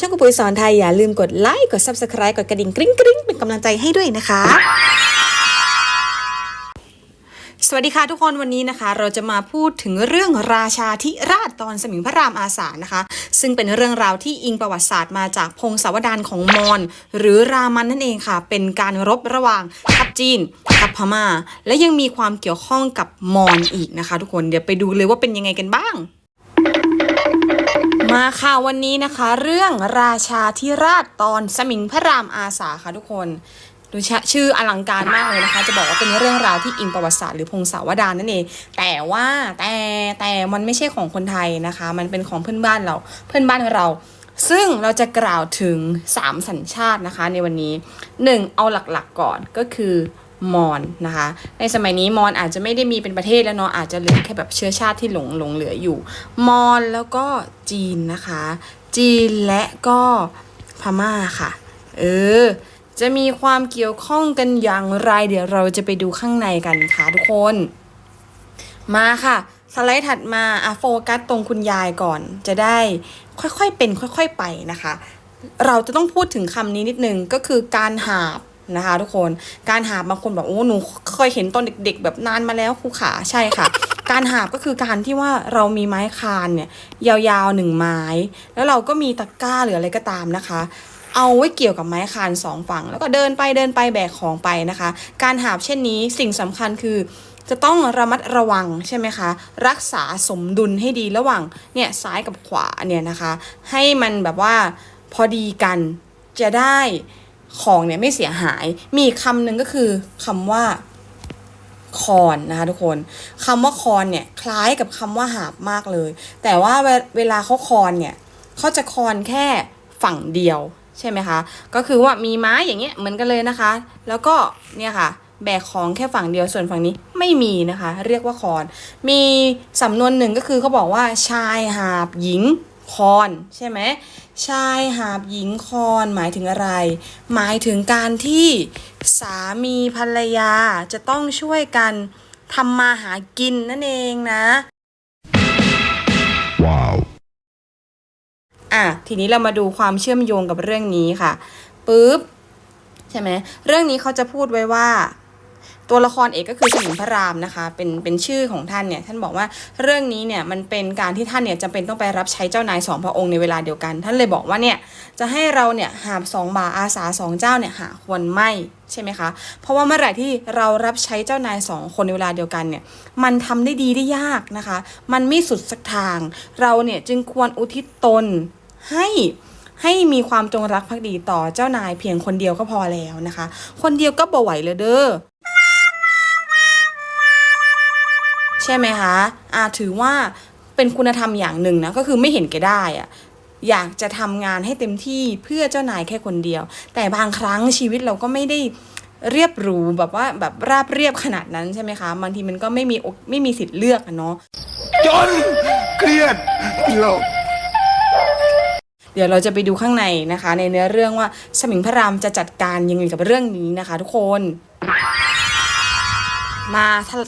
ช่องกุปุยสอนไทยอย่าลืมกดไลค์กด subscribe กดกระดิ่งกริ๊งกริ๊งเป็นกำลังใจให้ด้วยนะคะ สวัสดีค่ะทุกคนวันนี้นะคะ เราจะมาพูดถึงเรื่องราชาธิราชตอนสมิงพระรามอาสานะคะ ซึ่งเป็นเรื่องราวที่อิงประวัติศาสตร์มาจากพงศาวดารของมอญหรือรามันนั่นเองค่ะ เป็นการรบระหว่างทัพจีนทัพพม่า และยังมีความเกี่ยวข้องกับมอญอีกนะคะ ทุกคนเดี๋ยวไปดูเลยว่าเป็นยังไงกันบ้าง มาค่ะวันนี้นะคะ เรื่องราชาธิราชตอนสมิงพระรามอาสาค่ะทุกคนดูชื่ออลังการมากเลยนะคะ จะบอกว่าเป็นเรื่องราวที่อิงประวัติศาสตร์หรือพงศาวดารนั่นเองแต่ว่าแต่แต่มันไม่ใช่ของคนไทยนะคะ มันเป็นของเพื่อนบ้านเราเพื่อนบ้านเรา ซึ่งเราจะกล่าวถึง 3 สัญชาตินะคะในวันนี้ 1. เอาหลักๆก่อนก็คือ มอญนะคะ ในสมัยนี้มอญอาจจะไม่ได้มีเป็นประเทศแล้วเนาะอาจจะเหลือแค่แบบเชื้อชาติที่หลงหลงเหลืออยู่ มอญแล้วก็จีนนะคะ จีนและก็พม่าค่ะ เออ จะมีความเกี่ยวข้องกันอย่างไร เดี๋ยวเราจะไปดูข้างในกันค่ะทุกคน มาค่ะสไลด์ถัดมาอะโฟกัสตรงคุณยายก่อน จะได้ค่อยๆเป็นค่อย ๆไปนะคะ เราจะต้องพูดถึงคำนี้นิดนึงก็คือการหาบ นะคะ ทุกคนการหาบบางคนบอกโอ้หนูเคยเห็นตอนเด็ก ๆ แบบนานมาแล้วครูขาใช่ค่ะ การหาบก็คือการที่ว่าเรามีไม้คานเนี่ยยาวๆหนึ่งไม้ แล้วเราก็มีตะกร้าหรืออะไรก็ตามนะคะเอาไว้เกี่ยวกับไม้คานสองฝั่ง แล้วก็เดินไปเดินไปแบกของไปนะคะ การหาบเช่นนี้สิ่งสำคัญคือจะต้องระมัดระวังใช่ไหมคะ รักษาสมดุลให้ดีระหว่างเนี่ยซ้ายกับขวาเนี่ยนะคะ ให้มันแบบว่าพอดีกันจะได้ ของเนี่ยไม่เสียหาย มีคำหนึ่งก็คือคำว่าคอนนะคะทุกคนคำว่าคอนเนี่ยคล้ายกับคำว่าหาบมากเลย แต่ว่าเวเวลาเขาคอนเนี่ยเขาจะคอนแค่ฝั่งเดียวใช่ไหมคะ ก็คือว่ามีไม้อย่างเงี้ยเหมือนกันเลยนะคะ แล้วก็เนี่ยค่ะแบกของแค่ฝั่งเดียวส่วนฝั่งนี้ไม่มีนะคะ เรียกว่าคอน มีสำนวนหนึ่งก็คือเขาบอกว่าชายหาบหญิง คอนใช่ไหมชายหาบหญิงคอนหมายถึงอะไร หมายถึงการที่สามีภรรยาจะต้องช่วยกันทำมาหากินนั่นเองนะ Wow. อะทีนี้เรามาดูความเชื่อมโยงกับเรื่องนี้ค่ะปุ๊บใช่ไหมเรื่องนี้เขาจะพูดไว้ว่า ตัวละครเอกก็คือสมิงพระรามนะคะ เป็นเป็นชื่อของท่านเนี่ยท่านบอกว่าเรื่องนี้เนี่ยมันเป็นการที่ท่านเนี่ยจำเป็นต้องไปรับใช้เจ้านายสองพระองค์ในเวลาเดียวกัน ท่านเลยบอกว่าเนี่ยจะให้เราเนี่ยหาสองบาอาสาสองเจ้าเนี่ยหาควรไม่ใช่ไหมคะ เพราะว่าเมื่อไหร่ที่เรารับใช้เจ้านายสองคนในเวลาเดียวกันเนี่ย มันทำได้ดีได้ยากนะคะ มันไม่สุดสักทาง เราเนี่ยจึงควรอุทิศตนให้ให้มีความจงรักภักดีต่อเจ้านายเพียงคนเดียวก็พอแล้วนะคะ คนเดียวก็บ่ไหวเลยเด้อ ใช่ไหมคะอ่าถือว่าเป็นคุณธรรมอย่างหนึ่งนะก็คือไม่เห็นแก่ได้อะอยากจะทำงานให้เต็มที่เพื่อเจ้านายแค่คนเดียว แต่บางครั้งชีวิตเราก็ไม่ได้เรียบหรูแบบว่าแบบราบเรียบขนาดนั้นใช่ไหมคะบางทีมันก็ไม่มีโอกไม่มีสิทธิ์เลือกอะเนาะจนเครียดโลกเดี๋ยวเราจะไปดูข้างในนะคะ ในเนื้อเรื่องว่าสมิงพระรามจะจัดการยังไงกับเรื่องนี้นะคะ ทุกคน มา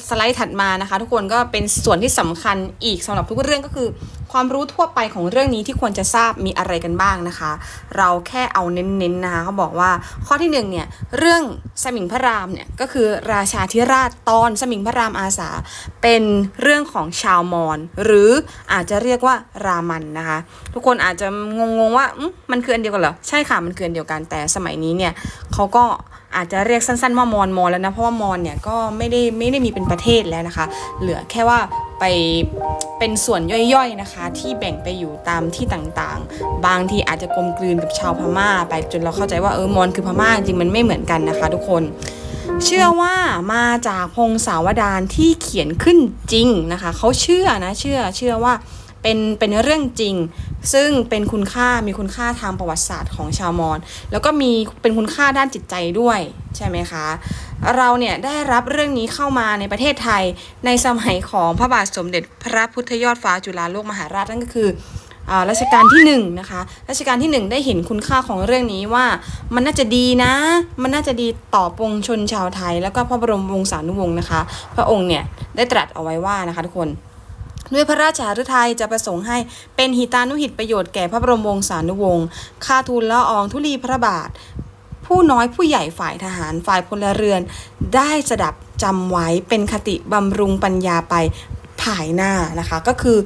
สไลด์ถัดมานะคะ ทุกคนก็เป็นส่วนที่สำคัญอีกสำหรับทุกเรื่องก็คือ ความรู้ทั่วไปของเรื่องนี้ที่ควรจะทราบมีอะไรกันบ้างนะคะ เราแค่เอาเน้นๆนะคะเขาบอกว่าข้อที่หนึ่งเนี่ยเรื่องสมิงพระรามเนี่ยก็คือราชาธิราชตอนสมิงพระรามอาสา เป็นเรื่องของชาวมอญหรืออาจจะเรียกว่ารามันนะคะ ทุกคนอาจจะงงๆว่ามันคืออันเดียวกันเหรอใช่ค่ะมันคืออันเดียวกันแต่สมัยนี้เนี่ยเขาก็ อาจจะเรียกสั้นๆว่ามอญมอญแล้วนะ เพราะว่ามอญเนี่ยก็ไม่ได้ไม่ได้มีเป็นประเทศแล้วนะคะ เหลือแค่ว่าไปเป็นส่วนย่อยๆนะคะ ที่แบ่งไปอยู่ตามที่ต่างๆ บางทีอาจจะกลมกลืนกับชาวพม่า ไปจนเราเข้าใจว่าเออมอญคือพม่าจริงมันไม่เหมือนกันนะคะ ทุกคน เชื่อว่ามาจากพงศาวดารที่เขียนขึ้นจริงนะคะเขาเชื่อนะเชื่อเชื่อว่าเป็นเป็นเรื่องจริง ซึ่งเป็นคุณค่ามีคุณค่าทางประวัติศาสตร์ของชาวมอญแล้วก็มีเป็นคุณค่าด้านจิตใจด้วยใช่ไหมคะ เราเนี่ยได้รับเรื่องนี้เข้ามาในประเทศไทยในสมัยของพระบาทสมเด็จพระพุทธยอดฟ้าจุฬาโลกมหาราชนั่นก็คือรัชกาลที่หนึ่งนะคะรัชกาลที่หนึ่งได้เห็นคุณค่าของเรื่องนี้ว่ามันน่าจะดีนะ มันน่าจะดีต่อปวงชนชาวไทย แล้วก็พระบรมวงศานุวงศ์นะคะ พระองค์เนี่ยได้ตรัสเอาไว้ว่านะคะทุกคน ด้วยพระราชาฤทัยจะประสงค์ให้เป็นหิตานุหิตประโยชน์แก่พระบรมวงศานุวงศ์ข้าทูลละอองธุลีพระบาท ผู้น้อยผู้ใหญ่ฝ่ายทหารฝ่ายพลเรือน ได้สดับจำไว้เป็นคติบำรุงปัญญาไปภายหน้านะคะ ก็คือ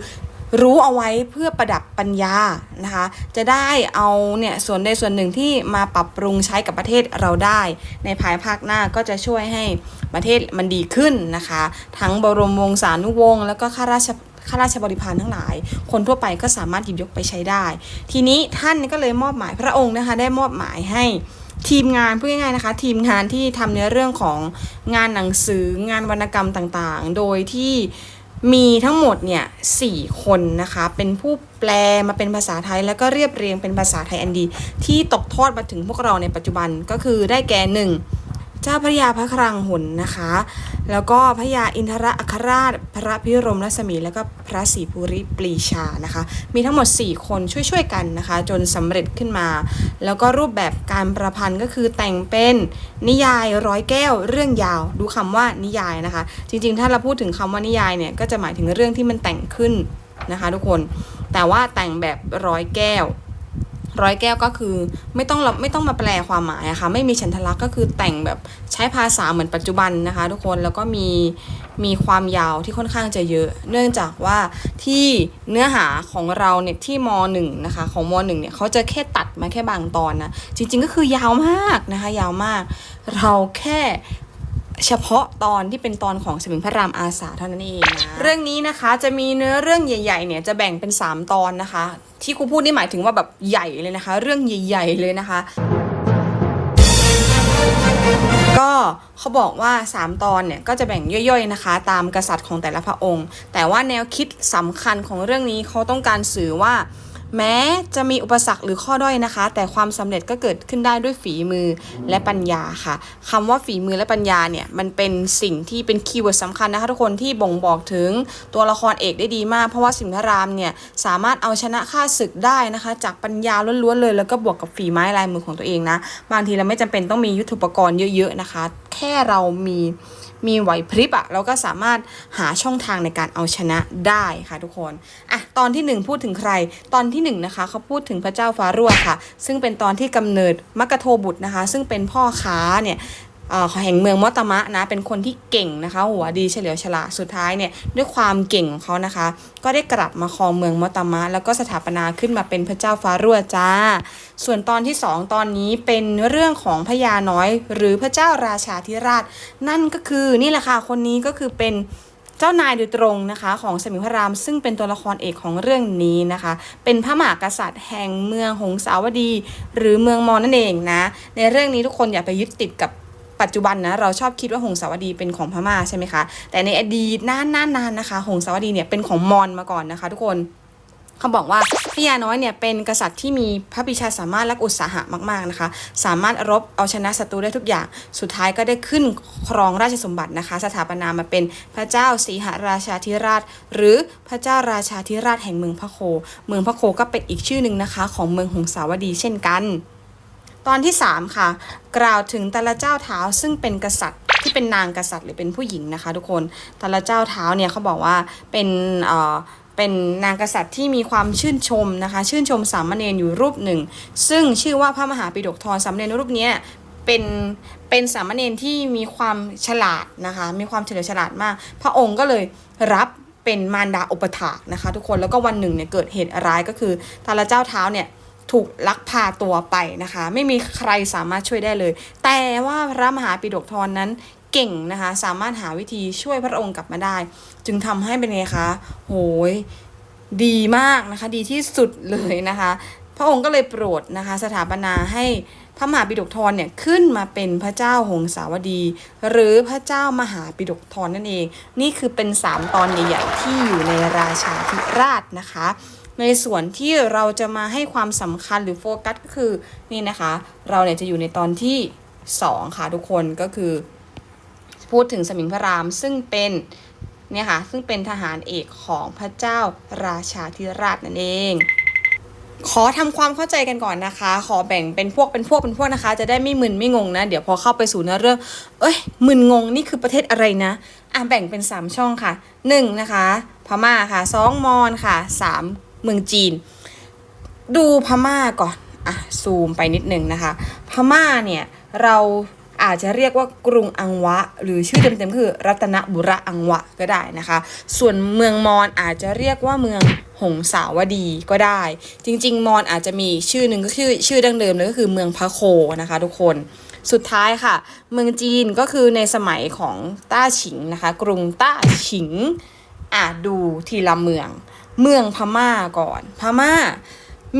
รู้เอาไว้เพื่อประดับปัญญานะคะ จะได้เอาเนี่ยส่วนใดส่วนหนึ่งที่มาปรับปรุงใช้กับประเทศเราได้ ในภายภาคหน้าก็จะช่วยให้ประเทศมันดีขึ้นนะคะ ทั้งบรมวงศานุวงศ์แล้วก็ข้าราช ข้าราชบริพารทั้งหลาย คนทั่วไปก็สามารถหยิบยกไปใช้ได้ ทีนี้ท่านก็เลยมอบหมายพระองค์นะคะได้มอบหมายให้ทีมงานพูดง่ายๆนะคะ ทีมงานที่ทำในเรื่องของงานหนังสืองานวรรณกรรมต่างๆ โดยที่มีทั้งหมดเนี่ยสี่คนนะคะ เป็นผู้แปลมาเป็นภาษาไทย แล้วก็เรียบเรียงเป็นภาษาไทยอันดี ที่ตกทอดมาถึงพวกเราในปัจจุบันก็คือได้แก่หนึ่ง เจ้าพระยาพระครังหุนนะคะ แล้วก็พระยาอินทรอัครราช พระพิรมรัศมี แล้วก็พระศรีภูริปรีชานะคะ มีทั้งหมด 4 คนช่วยๆกันนะคะ จนสำเร็จขึ้นมา แล้วก็รูปแบบการประพันธ์ก็คือแต่งเป็นนิยายร้อยแก้วเรื่องยาว ดูคำว่านิยายนะคะ จริงๆ ถ้าเราพูดถึงคำว่านิยายเนี่ยก็จะหมายถึงเรื่องที่มันแต่งขึ้นนะคะ ทุกคนแต่ว่าแต่งแบบร้อยแก้ว ร้อยแก้วก็คือไม่ต้องเราไม่ต้องมาแปลความหมายอะค่ะไม่มีฉันทลักษณ์ก็คือแต่งแบบใช้ภาษาเหมือนปัจจุบันนะคะ ทุกคนแล้วก็มีมีความยาวที่ค่อนข้างจะเยอะ เนื่องจากว่าที่เนื้อหาของเราเนี่ยที่มหนึ่งนะคะของมหนึ่งเนี่ยเขาจะแค่ตัดมาแค่บางตอนนะจริงๆก็คือยาวมากนะคะ ยาวมาก เราแค่ เฉพาะตอนที่เป็นตอนของสมิงพระรามอาสาเท่านั้นเองนะเรื่องนี้นะคะจะมีเนื้อเรื่องใหญ่ ๆ เนี่ยจะแบ่งเป็น 3 ตอนนะคะ ที่ครูพูดนี่หมายถึงว่าแบบใหญ่เลยนะคะ เรื่องใหญ่ ๆ เลยนะคะ ก็เขาบอกว่า 3 ตอนเนี่ยก็จะแบ่งย่อยๆนะคะ ตามกษัตริย์ของแต่ละพระองค์ แต่ว่าแนวคิดสำคัญของเรื่องนี้เขาต้องการสื่อว่า แม้จะมีอุปสรรคหรือข้อด้อยนะคะ แต่ความสำเร็จก็เกิดขึ้นได้ด้วยฝีมือและปัญญาค่ะคำว่าฝีมือและปัญญาเนี่ยมันเป็นสิ่งที่เป็นคีย์เวิร์ดสำคัญนะคะทุกคนที่บ่งบอกถึงตัวละครเอกได้ดีมาก เพราะว่าสิงห์พระรามเนี่ยสามารถเอาชนะข้าศึกได้นะคะ จากปัญญาล้วนๆเลย แล้วก็บวกกับฝีไม้ลายมือของตัวเองนะ บางทีเราไม่จำเป็นต้องมียุทโธปกรณ์เยอะๆนะคะ แค่เรามี มีไหวพริบอะเราก็สามารถหาช่องทางในการเอาชนะได้ค่ะทุกคนอะตอนที่หนึ่งพูดถึงใคร ตอนที่หนึ่งนะคะเขาพูดถึงพระเจ้าฟ้ารั่วค่ะ ซึ่งเป็นตอนที่กำเนิดมกกะโทบุตรนะคะ ซึ่งเป็นพ่อค้าเนี่ย แห่งเมืองมอตมะนะเป็นคนที่เก่งนะคะหัวดีเฉลียวฉลาดสุดท้ายเนี่ยด้วยความเก่งของเขานะคะ ก็ได้กลับมาครองเมืองมอตมะ แล้วก็สถาปนาขึ้นมาเป็นพระเจ้าฟ้ารั่วจ้า ส่วนตอนที่สองตอนนี้เป็นเรื่องของพญาน้อย หรือพระเจ้าราชาธิราช นั่นก็คือนี่แหละค่ะคนนี้ก็คือเป็นเจ้านายโดยตรงนะคะของสมิงพระรามซึ่งเป็นตัวละครเอกของเรื่องนี้นะคะ เป็นพระมหากษัตริย์แห่งเมืองหงสาวดี หรือเมืองมอญนั่นเองนะ ในเรื่องนี้ทุกคนอย่าไปยึดติดกับ ปัจจุบันนะเราชอบคิดว่าหงสาวดีเป็นของพม่าใช่ไหมคะ แต่ในอดีตนานๆนานนะคะ หงสาวดีเนี่ยเป็นของมอญมาก่อนนะคะ ทุกคนเขาบอกว่าพญาน้อยเนี่ยเป็นกษัตริย์ที่มีพระปิชาสามารถและอุตสาหะมากๆนะคะ สามารถรบเอาชนะศัตรูได้ทุกอย่าง สุดท้ายก็ได้ขึ้นครองราชสมบัตินะคะ สถาปนามาเป็นพระเจ้าสีหราชาธิราช หรือพระเจ้าราชาธิราชแห่งเมืองพระโค เมืองพระโคก็เป็นอีกชื่อหนึ่งนะคะ ของเมืองหงสาวดีเช่นกัน ตอนที่ 3 ค่ะ กล่าวถึงแต่ละเจ้าเท้าซึ่งเป็นกษัตริย์ที่เป็นนางกษัตริย์หรือเป็นผู้หญิงนะคะ ทุกคนแต่ละเจ้าเท้าเนี่ยเขาบอกว่าเป็นเอ่อเป็นนางกษัตริย์ที่มีความชื่นชมนะคะ ชื่นชมสามเณรอยู่รูปหนึ่ง ซึ่งชื่อว่าพระมหาปิฎกธรสามเณรรูปนี้เป็นเป็นสามเณรที่มีความฉลาดนะคะ มีความเฉลียวฉลาดมาก พระองค์ก็เลยรับเป็นมารดาอุปถากนะคะ ทุกคนแล้วก็วันหนึ่งเนี่ยเกิดเหตุร้ายก็คือทาราเจ้าเท้าเนี่ย ถูกลักพาตัวไปนะคะ ไม่มีใครสามารถช่วยได้เลย แต่ว่าพระมหาปิฎกธรนั้นเก่งนะคะ สามารถหาวิธีช่วยพระองค์กลับมาได้ จึงทำให้เป็นไงคะโหยดีมากนะคะ ดีที่สุดเลยนะคะ พระองค์ก็เลยโปรดนะคะ สถาปนาให้พระมหาปิฎกธรเนี่ยขึ้นมาเป็นพระเจ้าหงสาวดี หรือพระเจ้ามหาปิฎกธรนั่นเอง นี่คือเป็น 3 ตอนใหญ่ ๆ ที่อยู่ในราชาธิราชนะคะ ในส่วนที่เราจะมาให้ความสำคัญหรือโฟกัสก็คือนี่นะคะ เราเนี่ยจะอยู่ในตอนที่ 2 ค่ะทุกคนก็คือ พูดถึงสมิงพระรามซึ่งเป็นเนี่ยค่ะซึ่งเป็นทหารเอกของพระเจ้าราชาธิราชนั่นเอง ขอทำความเข้าใจกันก่อนนะคะ ขอแบ่งเป็นพวกเป็นพวกเป็นพวกนะคะ จะได้ไม่มึนไม่งงนะ เดี๋ยวพอเข้าไปสู่เนื้อเรื่อง เอ้ยมึนงงนี่คือประเทศอะไรนะอะแบ่งเป็น 3 ช่องค่ะ 1 นะคะ พม่าค่ะ 2 มอญค่ะ 3 เมืองจีน ดูพม่าก่อนอะซูมไปนิดนึงนะคะ พม่าเนี่ยเราอาจจะเรียกว่ากรุงอังวะ หรือชื่อเต็มๆคือ รัตนบุระอังวะก็ได้นะคะ ส่วนเมืองมอญอาจจะเรียกว่าเมืองหงสาวดีก็ได้ จริง ๆ มอญอาจจะมีชื่อหนึ่งก็คือชื่อดั้งเดิมเลยก็คือเมืองพะโคนะคะ ทุกคนสุดท้ายค่ะ เมืองจีนก็คือในสมัยของต้าฉิงนะคะ กรุงต้าฉิงอะดูทีละเมือง เมืองพม่าก่อน พม่า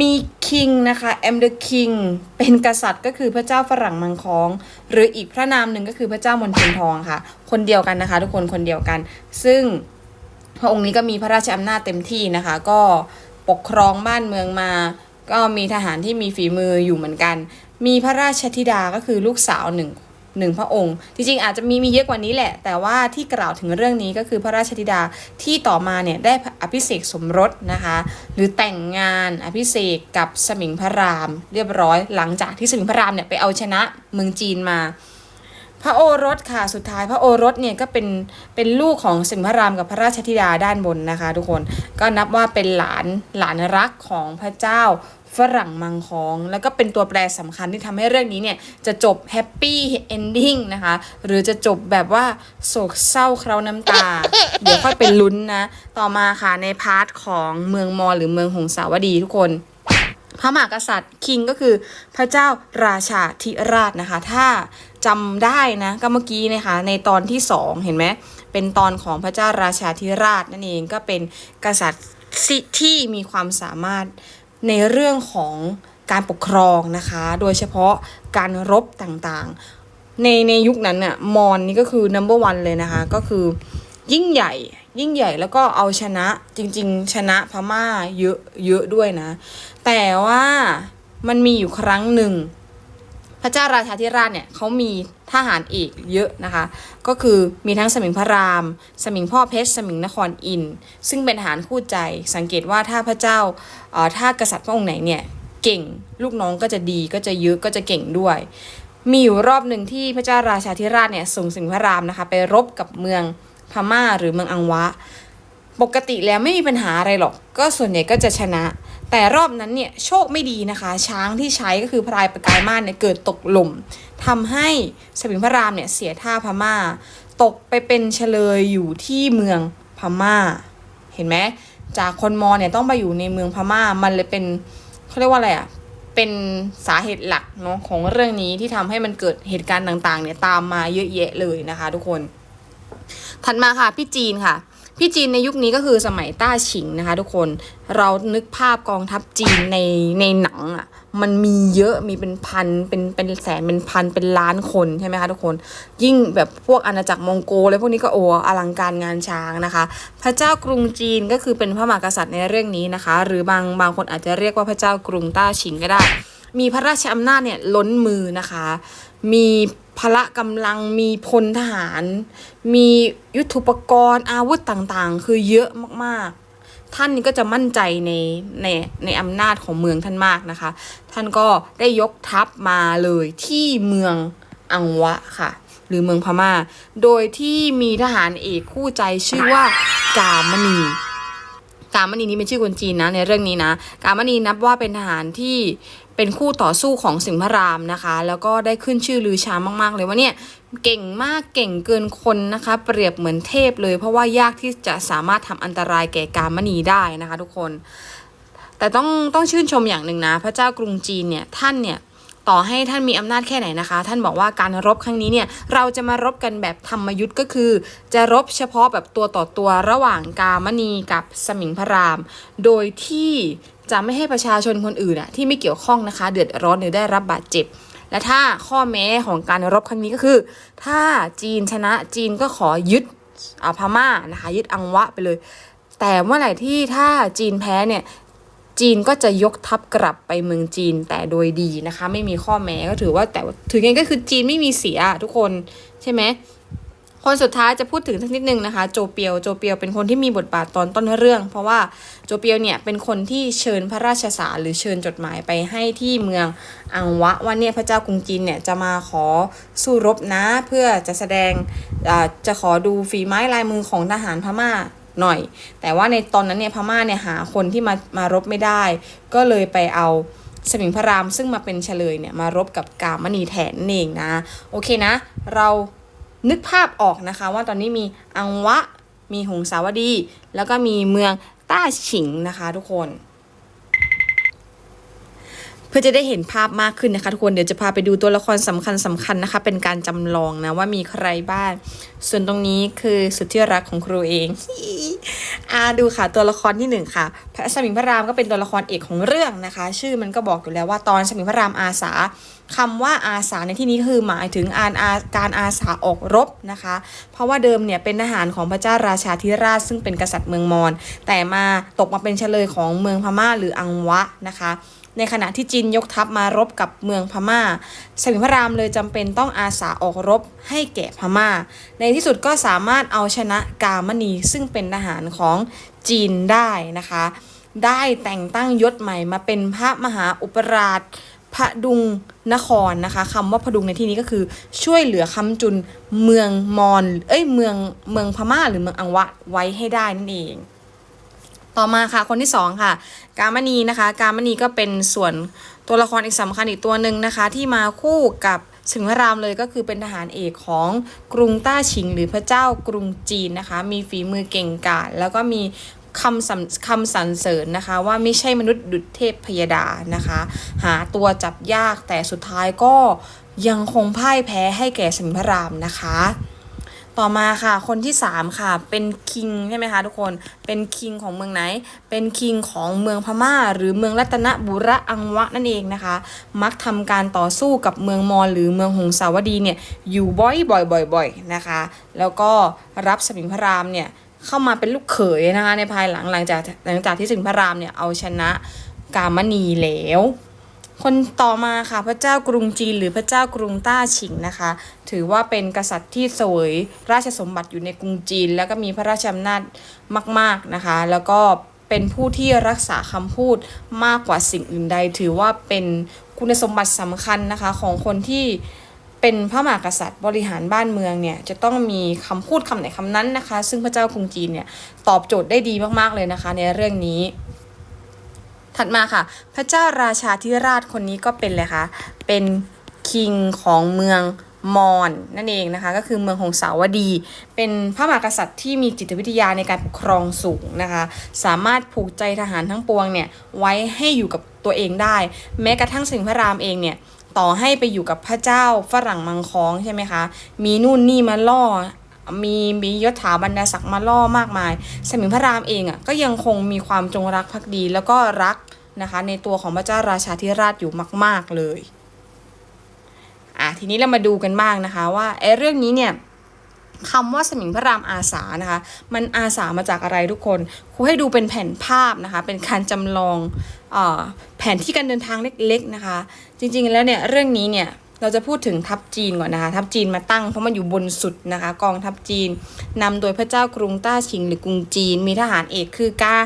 มีคิงนะคะ am the king เป็นกษัตริย์ก็คือพระเจ้าฝรั่งมังคอง หรืออีกพระนามหนึ่งก็คือพระเจ้ามนเทียนทองค่ะ คนเดียวกันนะคะ ทุกคนคนเดียวกัน ซึ่งพระองค์นี้ก็มีพระราชอำนาจเต็มที่นะคะ ก็ปกครองบ้านเมืองมา ก็มีทหารที่มีฝีมืออยู่เหมือนกัน มีพระราชธิดาก็คือลูกสาวหนึ่ง หนึ่งพระองค์ จริงๆ อาจจะมีมีเยอะกว่านี้แหละ แต่ว่าที่กล่าวถึงเรื่องนี้ก็คือพระราชธิดาที่ต่อมาเนี่ยได้อภิเษกสมรสนะคะ หรือแต่งงานอภิเษกกับสมิงพระราม เรียบร้อย หลังจากที่สมิงพระรามเนี่ยไปเอาชนะเมืองจีนมาพระโอรสค่ะสุดท้ายพระโอรสเนี่ยก็เป็นเป็นลูกของสิงพระรามกับพระราชธิดาด้านบนนะคะ ทุกคนก็นับว่าเป็นหลานหลานรักของพระเจ้า ฝรั่งมังคอง แล้วก็เป็นตัวแปรสำคัญที่ทำให้เรื่องนี้เนี่ย จะจบแฮปปี้เอนดิ้งนะคะ หรือจะจบแบบว่าโศกเศร้าเคราน้ำตา เดี๋ยวค่อยเป็นลุ้นนะ ต่อมาค่ะในพาร์ทของเมืองมอหรือเมืองหงสาวดีทุกคนพระมหากษัตริย์คิงก็คือพระเจ้าราชาธิราชนะคะ ถ้าจำได้นะก็เมื่อกี้นะคะ ในตอนที่สองเห็นไหมเป็นตอนของพระเจ้าราชาธิราชนั่นเองก็เป็นกษัตริย์ที่มีความสามารถ ในเรื่องของการปกครองนะคะ โดยเฉพาะการรบต่างๆ ในในยุคนั้นน่ะมอนนี่ก็คือ number one เลยนะคะ ก็คือยิ่งใหญ่ยิ่งใหญ่แล้วก็เอาชนะจริง ๆ ชนะพม่าเยอะเยอะด้วยนะ แต่ว่ามันมีอยู่ครั้งหนึ่ง พระเจ้าราชาธิราชเนี่ยเขามีทหารเอกเยอะนะคะ ก็คือมีทั้งสมิงพระราม สมิงพ่อเพชร สมิงนครอิน ซึ่งเป็นทหารคู่ใจ สังเกตว่าถ้าพระเจ้าเอ่อถ้ากษัตริย์พระองค์ไหนเนี่ยเก่งลูกน้องก็จะดีก็จะเยอะก็จะเก่งด้วย มีอยู่รอบหนึ่งที่พระเจ้าราชาธิราชเนี่ยส่งสิงพระรามนะคะไปรบกับเมืองพม่าหรือเมืองอังวะ ปกติแล้วไม่มีปัญหาอะไรหรอก ก็ส่วนใหญ่ก็จะชนะ แต่รอบนั้นเนี่ยโชคไม่ดีนะคะ ช้างที่ใช้ก็คือพลายประกายม่านเนี่ยเกิดตกหล่มทำให้สมิงพระรามเนี่ยเสียท่าพม่า ตกไปเป็นเฉลยอยู่ที่เมืองพม่า เห็นไหมจากคนมอเนี่ยต้องไปอยู่ในเมืองพม่า มันเลยเป็นเขาเรียกว่าอะไรอะเป็นสาเหตุหลักเนาะของเรื่องนี้ที่ทำให้มันเกิดเหตุการณ์ต่างๆเนี่ยตามมาเยอะแยะเลยนะคะ ทุกคน ถัดมาค่ะพี่จีนค่ะ พี่จีนในยุคนี้ก็คือสมัยต้าฉิงนะคะ ทุกคนเรานึกภาพกองทัพจีนในในหนังอะมันมีเยอะมีเป็นพันเป็นเป็นแสนเป็นพันเป็นล้านคนใช่ไหมคะทุกคน ยิ่งแบบพวกอาณาจักรมองโกเลยพวกนี้ก็โอ้อลังการงานช้างนะคะ พระเจ้ากรุงจีนก็คือเป็นพระมหากษัตริย์ในเรื่องนี้นะคะ หรือบางบางคนอาจจะเรียกว่าพระเจ้ากรุงต้าฉิงก็ได้ มีพระราชอำนาจเนี่ยล้นมือนะคะ มี พละกำลังมีพลทหาร มียุทโธปกรณ์อาวุธต่างๆ คือเยอะมากๆ ท่านก็จะมั่นใจในในในอำนาจของเมืองท่านมากนะคะ ท่านก็ได้ยกทัพมาเลยที่เมืองอังวะค่ะ หรือเมืองพม่า โดยที่มีทหารเอกคู่ใจชื่อว่ากามณีกามณีนี่เป็นชื่อคนจีนนะในเรื่องนี้นะ กามณีนับว่าเป็นทหารที่ เป็นคู่ต่อสู้ของสิงห์พระรามนะคะ แล้วก็ได้ขึ้นชื่อลือชามากๆ เลยว่าเนี่ยเก่งมากเก่งเกินคนนะคะ เปรียบเหมือนเทพเลย เพราะว่ายากที่จะสามารถทำอันตรายแก่กามณีได้นะคะ ทุกคน แต่ต้องต้องชื่นชมอย่างหนึ่งนะ พระเจ้ากรุงจีนเนี่ยท่านเนี่ยต่อให้ท่านมีอำนาจแค่ไหนนะคะ ท่านบอกว่าการรบครั้งนี้เนี่ยเราจะมารบกันแบบธรรมยุทธ์ก็คือ จะรบเฉพาะแบบตัวต่อตัวระหว่างกามณีกับสมิงพระราม โดยที่จะไม่ให้ประชาชนคนอื่นอะที่ไม่เกี่ยวข้องนะคะ เดือดร้อนหรือได้รับบาดเจ็บ และถ้าข้อแม้ของการรบครั้งนี้ก็คือ ถ้าจีนชนะจีนก็ขอยึดอ่าพม่านะคะ ยึดอังวะไปเลย แต่เมื่อไหร่ที่ถ้าจีนแพ้เนี่ยจีนก็จะยกทัพกลับไปเมืองจีนแต่โดยดีนะคะ ไม่มีข้อแม้ก็ถือว่าแต่ถือไงก็คือจีนไม่มีเสียทุกคนใช่ไหม คนสุดท้ายจะพูดถึงสักนิดนึงนะคะ โจเปียวโจเปียวเป็นคนที่มีบทบาทตอนต้นเรื่อง เพราะว่าโจเปียวเนี่ยเป็นคนที่เชิญพระราชสารหรือเชิญจดหมายไปให้ที่เมืองอังวะว่าเนี่ยพระเจ้ากรุงจีนเนี่ยจะมาขอสู้รบนะเพื่อจะแสดงจะขอดูฝีไม้ลายมือของทหารพม่าหน่อย แต่ว่าในตอนนั้นเนี่ยพม่าเนี่ยหาคนที่มามารบไม่ได้ ก็เลยไปเอาสมิงพระรามซึ่งมาเป็นเฉลยเนี่ยมารบกับกามณีแทนนั่นเองนะ โอเคนะ เรา นึกภาพออกนะคะว่าตอนนี้มีอังวะ มีหงสาวดี แล้วก็มีเมืองต้าฉิงนะคะทุกคน เพื่อจะได้เห็นภาพมากขึ้นนะคะทุกคนเดี๋ยวจะพาไปดูตัวละครสำคัญสำคัญนะคะ เป็นการจำลองนะว่ามีใครบ้าง ส่วนตรงนี้คือสุดที่รักของครูเองอ่าดูค่ะตัวละครที่หนึ่งค่ะ พระสมิงพระรามก็เป็นตัวละครเอกของเรื่องนะคะ ชื่อมันก็บอกอยู่แล้วว่าตอนสมิงพระรามอาสา คำว่าอาสาในที่นี้คือหมายถึงานอาการอาสาออกรบนะคะ เพราะว่าเดิมเนี่ยเป็นทหารของพระเจ้าราชาธิราช ซึ่งเป็นกษัตริย์เมืองมอญแต่มาตกมาเป็นเฉลยของเมืองพม่าหรืออังวะนะคะในขณะที่จีนยกทัพมารบกับเมืองพม่า สมิงพระรามเลยจำเป็นต้องอาสาออกรบให้แก่พม่า ในที่สุดก็สามารถเอาชนะกามณี ซึ่งเป็นทหารของจีนได้นะคะ ได้แต่งตั้งยศใหม่มาเป็นพระมหาอุปราช พระดุงนครนะคะคำว่าพดุงในที่นี้ก็คือช่วยเหลือคำจุนเมืองมอญเอ้ยเมืองเมืองพม่าหรือเมืองอังวะไว้ให้ได้นั่นเอง ต่อมาค่ะคนที่สองค่ะ กามณีนะคะ กามณีก็เป็นส่วนตัวละครอีกสำคัญอีกตัวหนึ่งนะคะ ที่มาคู่กับสิงห์พระรามเลยก็คือเป็นทหารเอกของกรุงต้าฉิง หรือพระเจ้ากรุงจีนนะคะ มีฝีมือเก่งกาจแล้วก็มี คำสคำสรรเสริญนะคะ ว่าไม่ใช่มนุษย์ดุจเทพพยดานะคะ หาตัวจับยากแต่สุดท้ายก็ยังคงพ่ายแพ้ให้แก่สิงพระรามนะคะ ต่อมาค่ะคนที่ 3 ค่ะ เป็นคิงใช่ไหมคะทุกคนเป็นคิงของเมืองไหน เป็นคิงของเมืองพม่า หรือเมืองรัตนบุระอังวะนั่นเองนะคะ มักทำการต่อสู้กับเมืองมอญหรือเมืองหงสาวดีเนี่ยอยู่บ่อยบ่อยบ่อยบ่อยๆนะคะ แล้วก็รับสมิงพระรามเนี่ย เข้ามาเป็นลูกเขยนะคะ ในภายหลังหลังจากหลังจากที่สิงพระรามเนี่ยเอาชนะกามณีแล้ว คนต่อมาค่ะพระเจ้ากรุงจีนหรือพระเจ้ากรุงต้าฉิงนะคะ ถือว่าเป็นกษัตริย์ที่เสวยราชสมบัติอยู่ในกรุงจีน แล้วก็มีพระราชอำนาจมาก ๆนะคะ แล้วก็เป็นผู้ที่รักษาคำพูดมากกว่าสิ่งอื่นใด ถือว่าเป็นคุณสมบัติสำคัญนะคะของคนที่ เป็นพระมหากษัตริย์บริหารบ้านเมืองเนี่ยจะต้องมีคำพูดคำไหนคำนั้นนะคะ ซึ่งพระเจ้ากรุงจีนเนี่ยตอบโจทย์ได้ดีมากๆเลยนะคะ ในเรื่องนี้ ถัดมาค่ะ พระเจ้าราชาธิราชคนนี้ก็เป็นเลยค่ะเป็นคิงของเมืองมอญนั่นเองนะคะ ก็คือเมืองหงสาวดี เป็นพระมหากษัตริย์ที่มีจิตวิทยาในการปกครองสูงนะคะ สามารถผูกใจทหารทั้งปวงเนี่ยไว้ให้อยู่กับตัวเองได้ แม้กระทั่งสิงพระรามเองเนี่ย ต่อให้ไปอยู่กับพระเจ้าฝรั่งมังคองใช่ไหมคะ มีนู่นนี่มาล่อ มีมียศถาบรรดาศักดิ์มาล่อมากมาย สมิงพระรามเองอะก็ยังคงมีความจงรักภักดีแล้วก็รักนะคะ ในตัวของพระเจ้าราชาธิราชอยู่มาก ๆเลยอะทีนี้เรามาดูกันบ้างนะคะว่าไอ้เรื่องนี้เนี่ยคำว่าสมิงพระรามอาสานะคะ มันอาสามาจากอะไรทุกคนครูให้ดูเป็นแผนภาพนะคะ เป็นการจำลองอแผนที่การเดินทางเล็กๆนะคะ จริงๆแล้วเนี่ยเรื่องนี้เนี่ยเราจะพูดถึงทัพจีนก่อนนะคะ ทัพจีนมาตั้งเพราะมันอยู่บนสุดนะคะ กองทัพจีนนำโดยพระเจ้ากรุงต้าชิงหรือกรุงจีน มีทหารเอกคือก้า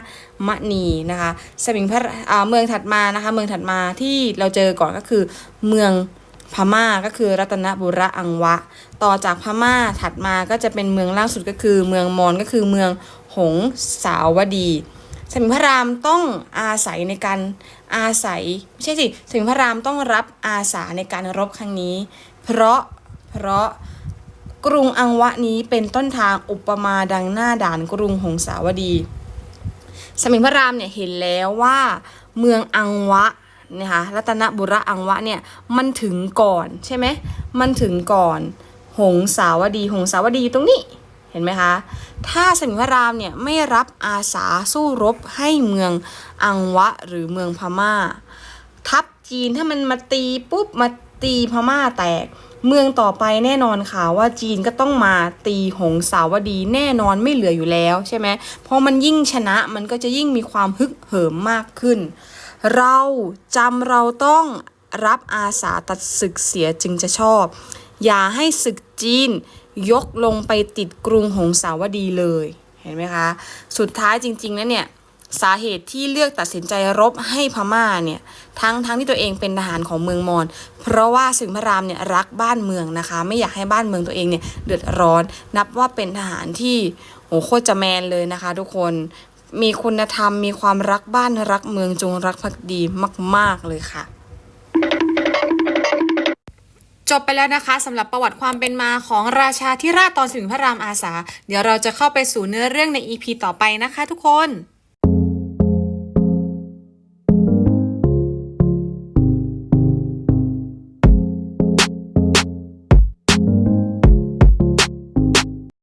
มะนีนะคะสมิงพระเมืองถัดมานะคะ เมืองถัดมาที่เราเจอก่อนก็คือเมืองพม่าก็คือรัตนบุระอังวะ ต่อจากพม่าถัดมาก็จะเป็นเมืองล่างสุดก็คือ เมืองมอญก็คือเมืองหงสาวดี สมิงพระรามต้องอาศัยในการอาศัยไม่ใช่สิสมิงพระรามต้องรับอาสาในการรบครั้งนี้ เพราะเพราะกรุงอังวะนี้เป็นต้นทางอุปมาดังหน้าด่านกรุงหงสาวดี สมิงพระรามเนี่ยเห็นแล้วว่าเมืองอังวะนะคะรัตนบุระอังวะเนี่ยมันถึงก่อนใช่ไหมมันถึงก่อน หงสาวดี หงสาวดีอยู่ตรงนี้ ห็นไหมคะ ถ้าสมิงพระรามเนี่ยไม่รับอาสาสู้รบให้เมืองอังวะหรือเมืองพม่า ทัพจีนถ้ามันมาตีปุ๊บมาตีพม่าแตก เมืองต่อไปแน่นอนค่ะว่าจีนก็ต้องมาตีหงสาวดีแน่นอนไม่เหลืออยู่แล้วใช่ไหมเพราะมันยิ่งชนะมันก็จะยิ่งมีความฮึกเหิมมากขึ้น เราจำเราต้องรับอาสาตัดศึกเสียจึงจะชอบ อย่าให้ศึกจีน ยกลงไปติดกรุงหงสาวดีเลย เห็นไหมคะ สุดท้ายจริงๆแล้วเนี่ยสาเหตุที่เลือกตัดสินใจรบให้พม่าเนี่ยทั้งทั้งที่ตัวเองเป็นทหารของเมืองมอญเพราะว่าสิงห์พระรามเนี่ยรักบ้านเมืองนะคะ ไม่อยากให้บ้านเมืองตัวเองเนี่ยเดือดร้อน นับว่าเป็นทหารที่โหโคตรจะแมนเลยนะคะ ทุกคนมีคุณธรรมมีความรักบ้านรักเมืองจงรักภักดีมาก ๆเลยค่ะ จบไปแล้วนะคะสำหรับประวัติความเป็นมาของราชาธิราชตอนสิงพระรามอาสา เดี๋ยวเราจะเข้าไปสู่เนื้อเรื่องใน EP ต่อไปนะคะทุกคน